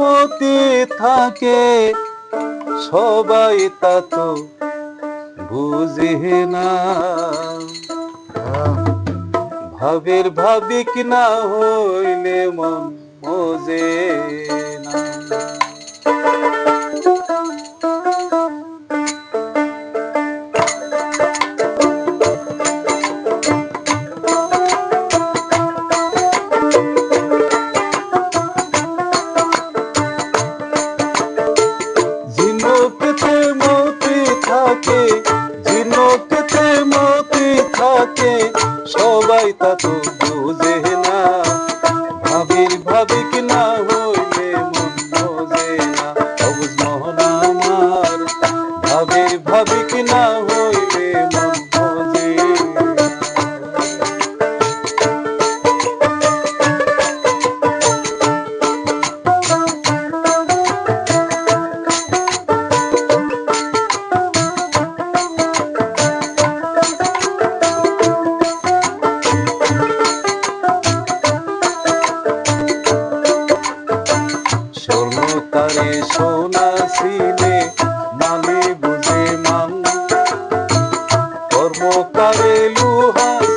অনুমতি থাকে সবাই তা তো বুঝে না। ভাবির ভাবিক না হইলে মন মজে। বুঝে না। ভাবির ভাবিক না হইলে মন বোঝে না। অবুজ মোহন আমার ভাবির como cabeluja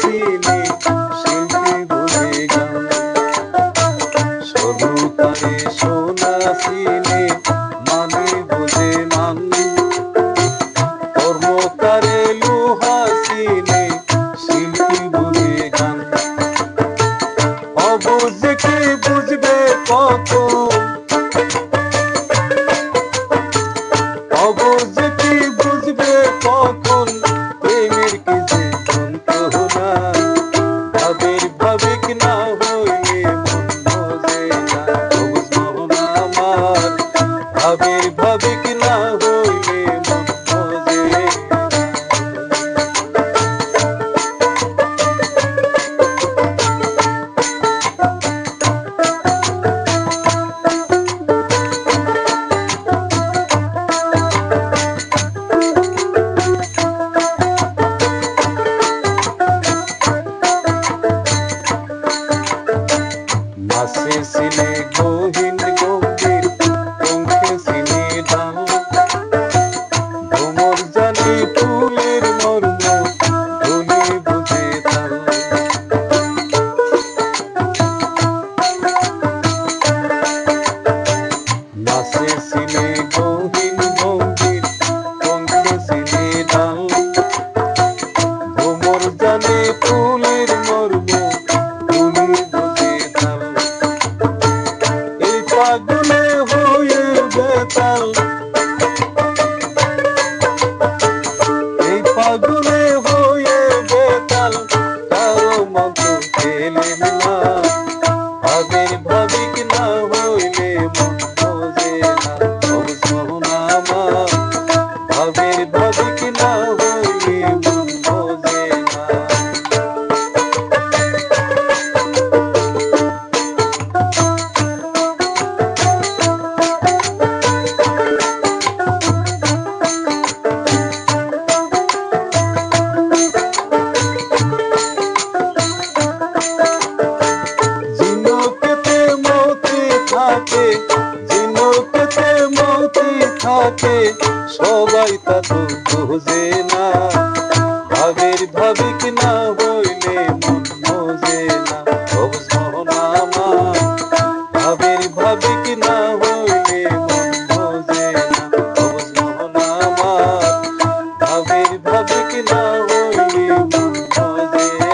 Vikna Vikna Vikna Vikna Vikna Vikna Vikna Vikna থাকে সবাই তা তো খোঁজে না। ভাবের ভাবিক না হই